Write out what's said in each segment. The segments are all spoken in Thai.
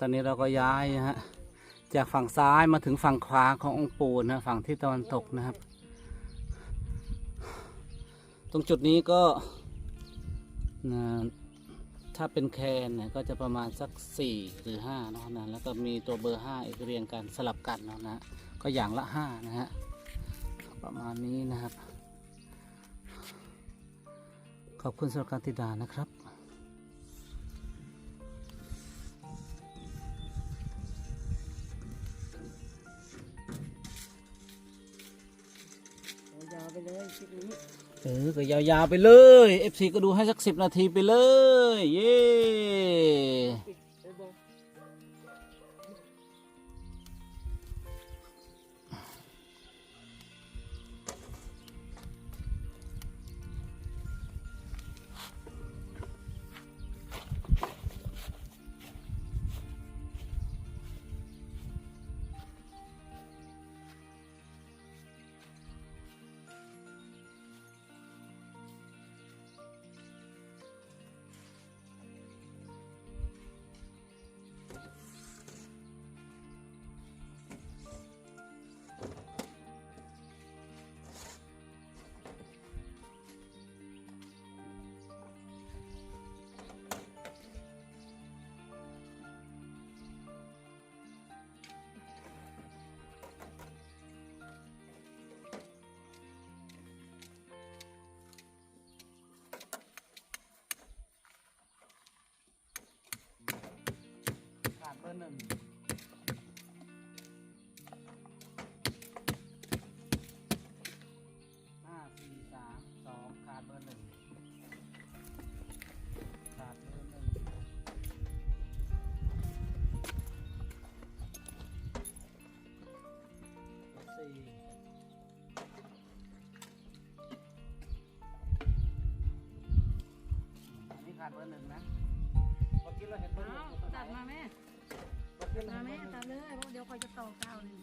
ตอนนี้เราก็ย้ายนะฮะจากฝั่งซ้ายมาถึงฝั่งขวาขององค์ปู่นะฝั่งทิศตะวันตกนะครับ ตรงจุดนี้ก็นะถ้าเป็นแคนเนี่ยก็จะประมาณสัก 4 หรือ5เนาะนะแล้วก็มีตัวเบอร์ 5 อีกเรียงกันสลับกันเนาะนะก็อย่างละ 5 นะฮะประมาณนี้นะครับ ขอบคุณสำหรับการติดตามนะครับ ไปเลยคลิปนี้เออก็ยาวๆไปเลย FC ก็ดูให้สักสิบนาทีไปเลย เย้ไปบ แม่เมื่อกี้เรามาเห็นเบแม่อร์หนึ่งตัดเลยเพราะเดี๋ยวคอยจะต่อเก้าหนึ่ง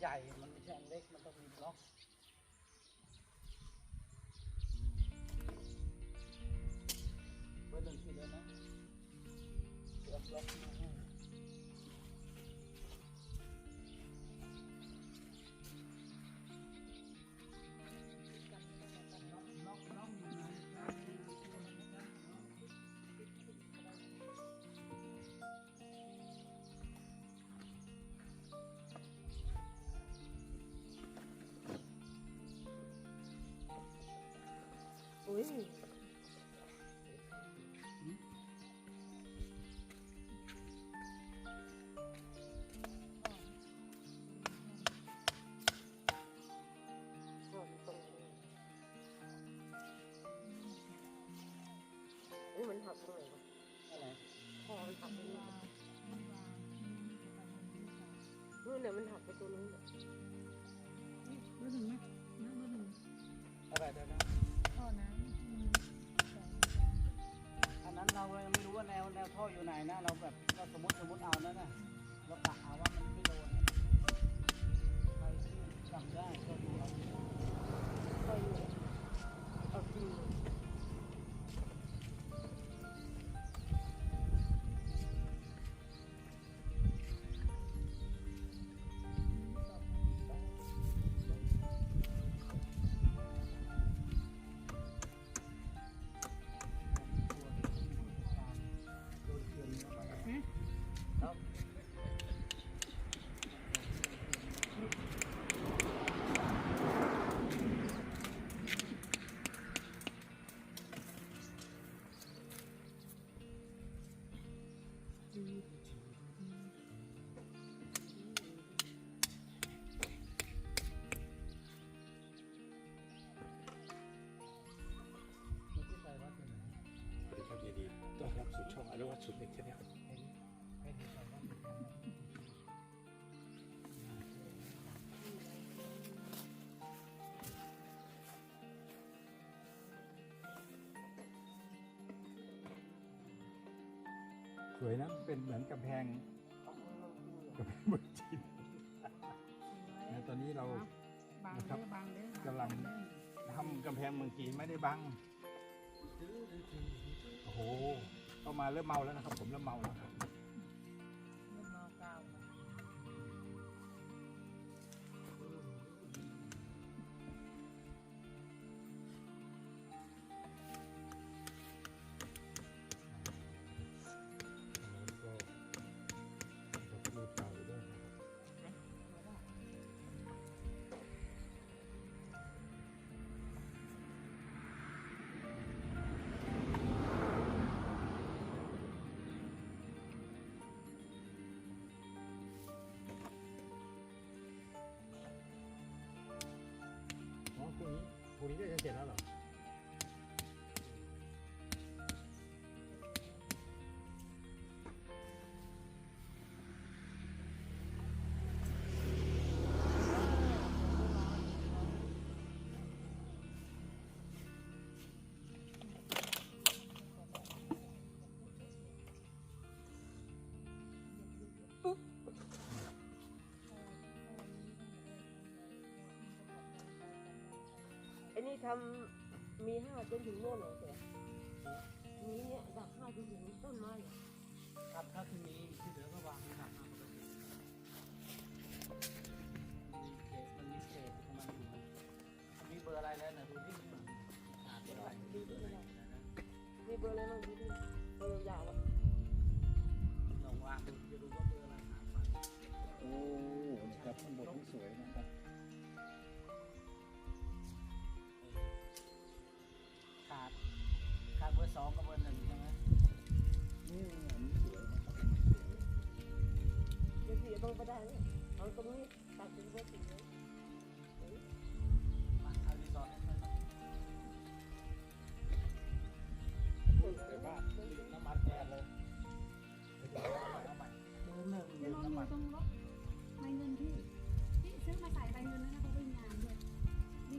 ใหญ่มันไม่ใช่อันเล็กมันต้องมีบล็อกเบอร์หนึ่งที่เลยนะเสือบล็อก อุ้ยนี่มันหักตรงไหนวะคอมันหักตรงนี้นู่นเนี่ยมันหักไปตัวนู้นน่ะเบอ Yeah, I'm done. สวยนะเป็นเหมือนกำแพงกำแพงเมืองจีนนะตอนนี้เราบางนะครับเด้อบางเด้อกำลังทำกำแพงเมืองจีนไม่ได้บังโอ้โหเข้ามาเริ่มเมาแล้วนะครับ ผมเริ่มเมาแล้วครับ งนี้พรุ่งนี้ก็ อไอ้นี่ทำมีห้าจนถึงโน่นเหรอเสือมีเนี่ยดักห้าจนถึงต้นไม้เหรอ เลยเอาตรงนี้ตัดเป็นเบอร์สี่เลยมาเอารีสอร์ทให้หน่อยแต่ว่าน้ำมันแดดเลยเอาใหม่เบอร์หนึ่งเดี๋ยวลองอยู่ตรงรถใบเงินที่ที่ซื้อมาใส่ใบเงินแล้วนะเขาวิ่งงานด้วย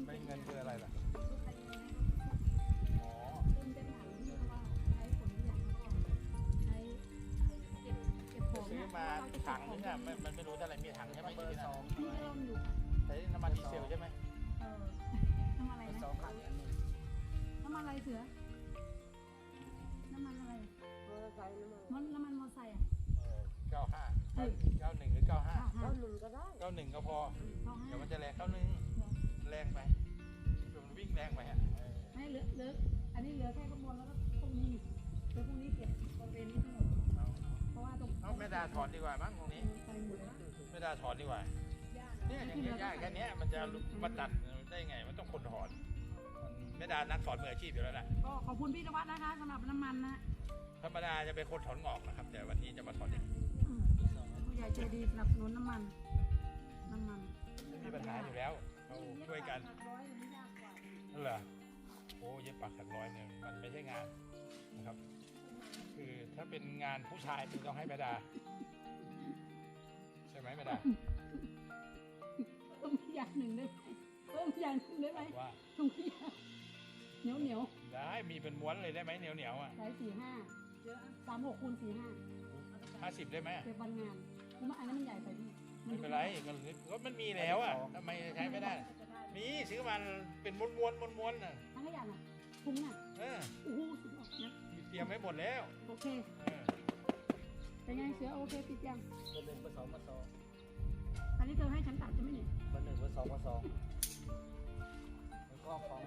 ใบเงินคืออะไรล่ะใบเงินให้อ๋อเอะไรเสือ น้ำมันอะไรเบอร์ใส่น้ำมันมันน้ำมันมอไซค์อะเออเก้าห้าเออเก้าหนึ่งหรือเก้าห้าห้าห้าแล้วหนึ่งก็ได้เก้าหนึ่งก็พอเก้าห้าเดี๋ยวมันจะแรงเก้าหนึ่งแรงไปเดี๋ยวมันวิ่งแรงไปอะเออไม่เหลือเหลืออันนี้เหลือแค่ข้างบนแล้วก็ตรงนี้เดี๋ยวพรุ่งนี้เก็บบริเวณนี้ทั้งหมดเอาเพราะว่าตรงเอาไม่ดาถอนดีกว่ามั้งตรงนี้ไปหมดแล้วไม่ดาถอนดีกว่า เนี่ยอย่างเงี้ยยากแค่เนี้ยมันจะมาตัดได้ไงมันต้องคนถอน มันไม่ดานักถอนมืออาชีพอยู่แล้วแหละก็ขอบคุณพี่นวัดนะคะสำหรับน้ำมันนะธรรมดาจะเป็นคนถอนงอกนะครับ แต่วันนี้จะมาถอนเองอืมผู้ใหญ่ใจดีสนับสนุนน้ำมันน้ำมันไม่มีปัญหาอยู่แล้วเราช่วยกันเย็บปากถัร้อยมันยากกว่านั่นเหรอโอ้เย็บปักถักร้อยเนี่ยมันไม่ใช่งานนะครับ คือถ้าเป็นงานผู้ชายมันต้องให้แม่ดา ใช่ไหมแม่ดาเพิ่มอย่างหนึ่งได้ไหมเพิ่มอย่างหนึ่งได้ไหมว่าถุงขยะ เหนียวเหนียวได้มีเป็นม้วนเลยได้ไหมเหนียวเหนียวๆอะๆสายสี่ห้าสามหกคูณสี่ห้าห้าสิบได้ไหมเก็บวันงานผมว่าอันนั้นมันใหญ่ไปพี่ไม่เป็นไรก็ก็มันมีแล้วอะทำไมใช้ไม่ได้ มีซื้อมาเป็นม้วนม้วนม้วนม้วนๆน่ะทั้งขยะน่ะถุงน่ะเออโอ้โหสุดยอดนะเตรียมไว้หมดแล้ว โอเคเออเป็นไงเสือโอเคติดยังเบอร์หนึ่งเบอร์สองเบอร์สองอันนี้เธอให้ฉันตัดใช่ไหมเนี่ยเบอร์หนึ่งเบอร์สองเบอร์สองแล้วก็ของ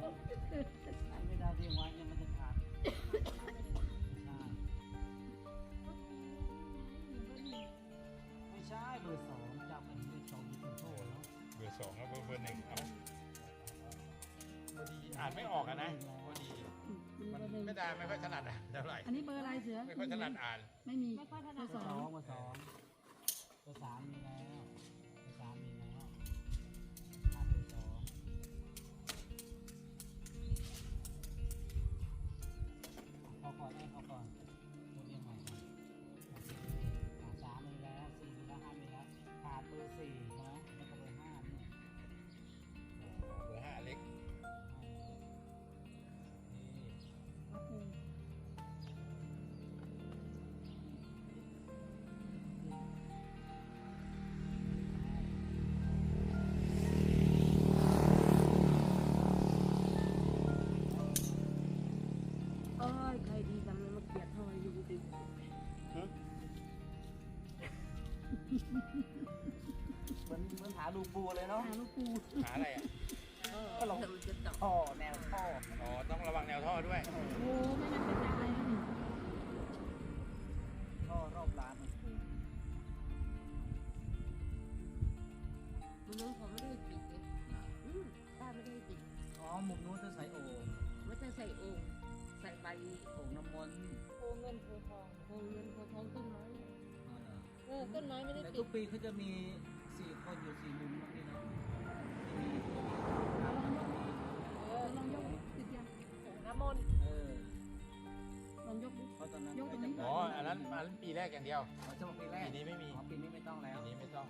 ค่อยถนัดอ่านเท่าไหร่อันนี้เบอร์อะไรเสือไม่ค่อยถนัดอ่าน มือนเหมือนหาลูปูเลยเนาะหาลูกปูหาอะไรอะก็ลงมันจะจับท่อแนวท่ออ๋อต้องระวังแนวท่อด้วยโอ้ไม่งั้นเป็นอะไรนะนี่ท่อรอบร้านมันมันน้องเขาไม่ได้ปิดเลยอืมป้าไม่ได้ปิดอ๋อหมุมนู้นจะใส่โอ่งไม่จะใส่โอ่งใส่ใบโอ่งน้ำมนต์โพเงินโพทองโพเงินโพทองต้นไม้อ่าเออต้นไม้ไม่ได้แต่ปิทุดกปีเขาจะมีสี่คน อยู่สี่มุมนะพี่เนาะมีเออลองยกติดยังน้ำมนต์เออลองยกดิ เพราะตอนนั้นยกตรงนี้ อ๋อ อันนั้นอันนั้นปีแรกอย่างเดียวเขาจะมาปีแรกปีนี้ไม่มี อ๋อปีนี้ไม่ต้องแล้วปีนี้ไม่ต้อง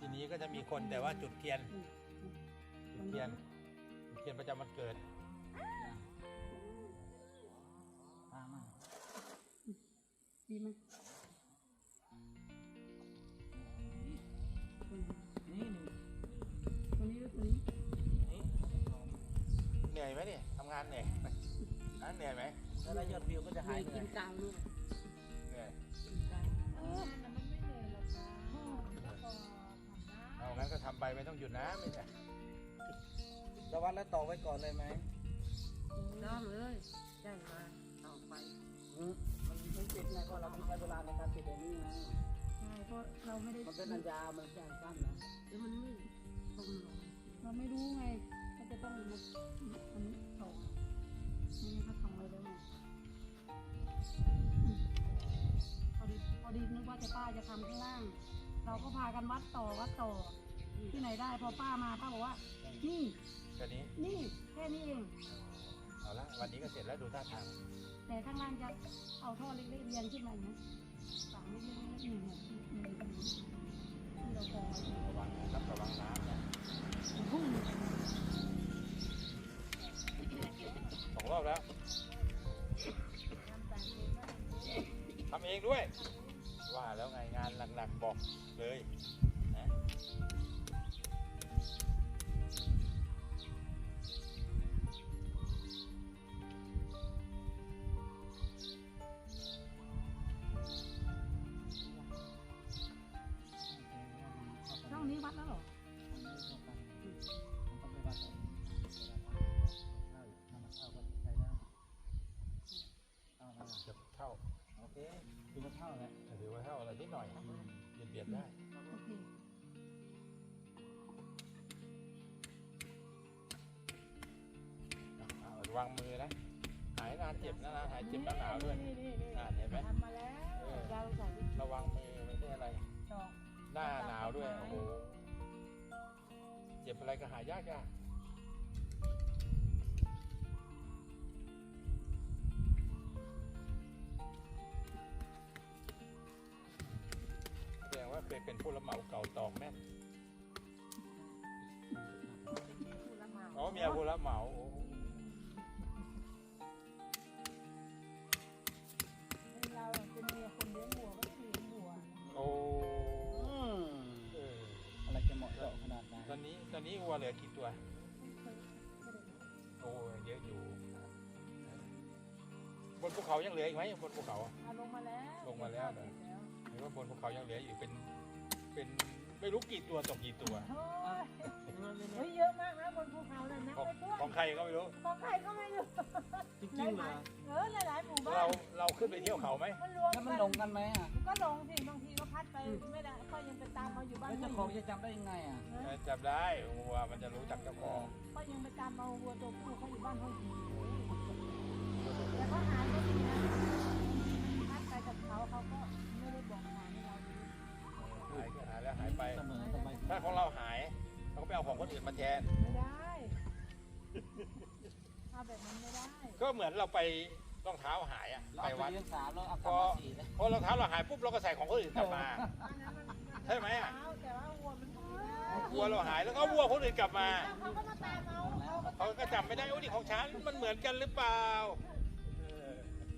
ปีนี้ก็จะมีคนแต่ว่าจุดเทียน จุดเทียนจุดเทียนประจำวันเกิด ตามมาดีไหม เหนื่อยไหมเนี่ยทำงานเหนื่อยไหมฮะเหนื่อยไหมแล้วได้ยอดวิวก็จะหายมีเหนื่กิอยนกลางด้วยเหนื่อยกินกลางเออเอางั้นก็ทำไปไม่ต้องหยุดนะไม่ใช่จะวัดแล้วต่อไว้ก่อนเลยไหมต้องเลยได้มาต่อไปอืมมันไม่ติดไงเพราะเราไม่ใช้เวลาในการติดอย่างนี้ไงใช่เพราะเราไม่ได้มันเป็นอันยาวมันเป็นอันสั้นนะแล้วมันไม่ตรงหรอกเราไม่รู้ไงก็จะ ต้องมาอันนี้ต่อไม่งั้นเขาทำไว้แล้วไงพอดีพอดีนึกว่าจะป้าจะทำข้างล่าง เราก็พากันวัดต่อวัดต่อ ที่ไหนได้พอป้ามาป้าบอกว่า นี่แค่นี้นี่แค่นี้เองเอาละวันนี้ก็เสร็จแล้วดูท่าทางแต่ข้างล่างจะเอาท่อเล็กๆเรียงขึ้นมาอย่างนี้ฝังเล็กๆเล็กหนึ่งเนี่ยที่เรากองไว้ระวังนะครับระวังน้ำนะ รอบแล้วทำเองด้วย ว่าแล้วไงงานหนักๆบอกเลยนะ วังมือนะ หายนานเจ็บนะนะหายเจ็บหนาวๆด้วยอ่าเห็นไหมทำมาแล้วเออเราใส่ระวังมือไม่ใช่อะไรดอกหน้าหนาวด้วยโอ้โหเจ็บอะไรก็หายากยากแสดงว่าเคยเป็นผู้รับเหมาเก่าตอกแม่นผู้รับเหมาอ๋อเมียผู้รับเหมาโอ้ นนี้ตอนนี้วัวเหลือกี่ตัว โอ้เยอะอยู่บนภูเขายังเหลืออีกไหมบนภูเขา เอาลงมาแล้วลงมาแล้วเหรอเห็นว่าบนภูเขายังเหลืออยู่เป็น เป็นไม่รู้กี่ตัวตกกี่ตัวเฮ้ยเยอะมากนะบนภูเขาน่ะนับของไม่ถ้วนของใครก็ไม่รู้ ของใครก็ไม่รู้จริงๆเหรอเออหลายๆหมู่บ้าเรานเราขึ้นไปเที่ยวเขาไหมมันรวมแล้วมันลงกันไหมอะ ก็ลงสิบางทีก็ พัดไปไม่ได้ก็ยังไปตามมาอยู่บ้านแล้วเจ้าของจะจำได้ยังไงอะเออจำได้วัวมันจะรู้จักเจ้าของก็ยังไปตามมาวัวตัวผู้เขาอยู่บ้านเขาอยู่วัวตัวผู้แต่ก็หายก็ดีนะนัดไปกับเขาเขาก็ไม่ได้บอกหายให้เราดูหายก็หายแล้วหายไปเสมอทำไมถ้าของเราหายเราก็ไปเอาของคนอื่นมาแทนไม่ได้ทำแบบนั้นไม่ได้ ก็เหมือนเราไป รองเท้าหายอะเราไปเอาไปวัด เลี้ยงสามแล้วเอากลับมาสี่เลยพอรองเท้าเราหายปุ๊บเราก็ใส่ของคนอื่นกลับมาใช่ไหมอะแต่ว่าวัวมันหายวัวเราหายแล้วก็เอาวัวคนอื่นกลับมา เขาก็มาตามเอาเขาก็เขาก็จำไม่ได้ว่านี่ของฉันมันเหมือนกันหรือเปล่าเออ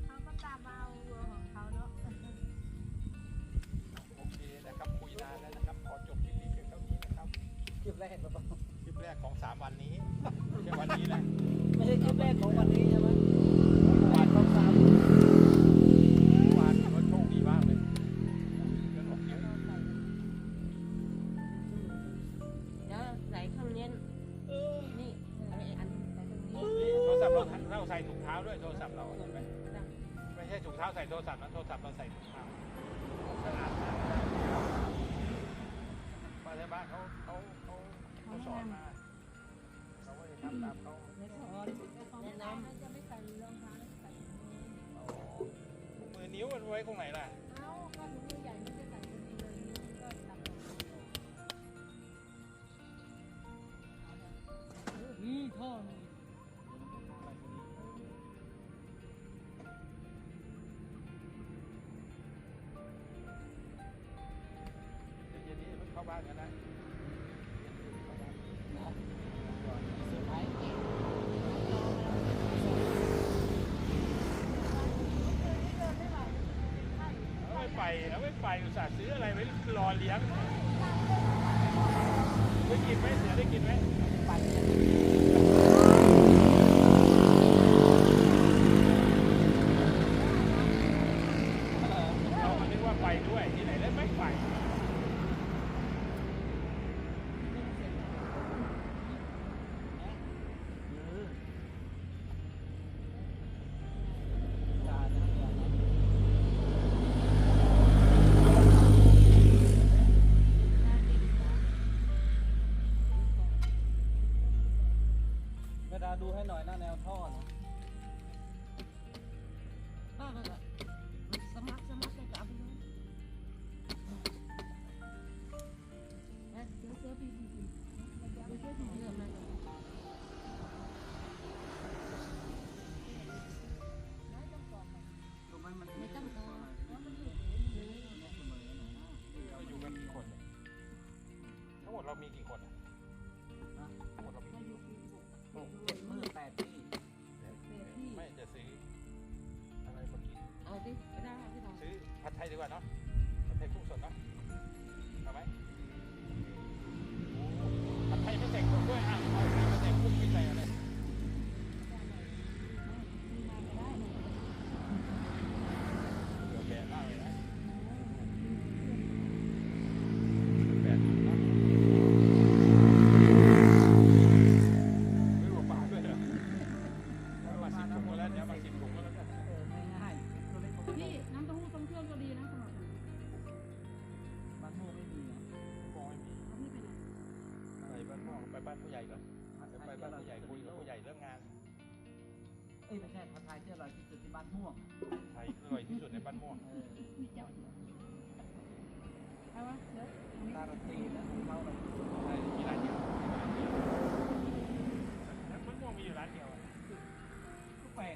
เขาก็ตามมาเอาวัวของเขาเนาะ โอเคนะครับคุยนานแล้วนะครับขอจบคลิปนี้เพียงเท่านี้นะครับคลิปแรกเราต้องคลิปแรกของสามวันนี้ไม่ใช่วันนี้แหละไม่ใช่คลิปแรกของวันนี้ใช่ไหม ไปอุตส่าห์ซื้ออะไรไว้รอเลี้ยงได้กินไหมเสือได้กินไหม ปั่นกัน เรามานึกว่าไปด้วยที่ไหนได้ไม่ไป อย่านะอย่านะเวลาดู ให้หน่อยหน้าแนวท่อนะ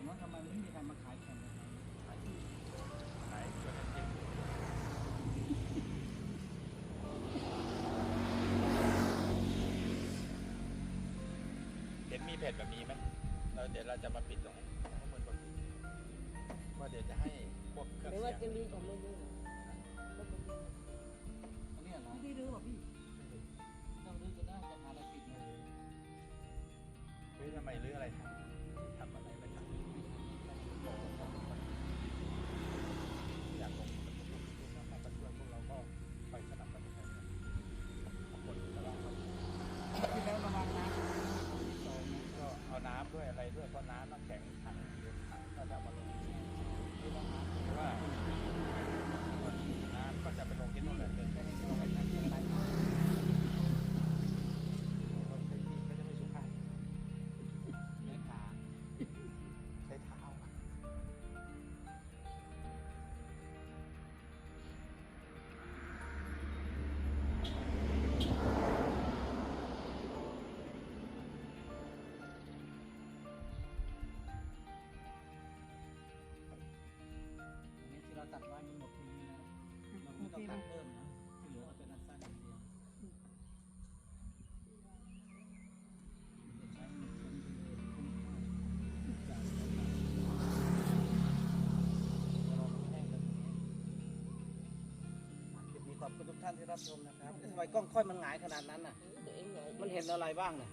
ก็แปลกว่าทำไมไม่มีใครมาขายแข่งกันขายส่วนนั้นเด็ดเห็นมีเพจแบบนี้ไหมเราเดี๋ยวเราจะมาปิดตรงนี้ข้อมูลบนว่าเดี๋ยวจะให้พวกเครื่องไม่เสีว่ายง จะมีของไม่รู้ ด้วยอะไรด้วยเพราะน้ำน้ำแข็งถังเยอะถังก็จะมาลงที่ว่า ทุกท่านที่รับชมนะครับเอ๊ะทำไมกล้องค่อยมันหงายขนาดนั้นน่ะเดี๋ยวเองไงมันเห็นอะไรบ้างเนี่ย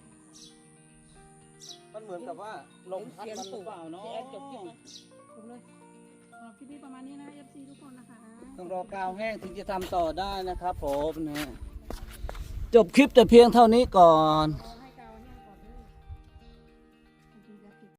มันเหมือนกับว่าลมพัดมันหรือเปล่าเนาะพี่แอนจบคลิปนะจบเลยสำหรับคลิปนี้ประมาณนี้นะ FC ทุกคนนะคะ ต้องรอกาวแห้งถึงจะทำต่อได้นะครับผมนะจบคลิปแต่เพียงเท่านี้ก่อนอ๋อ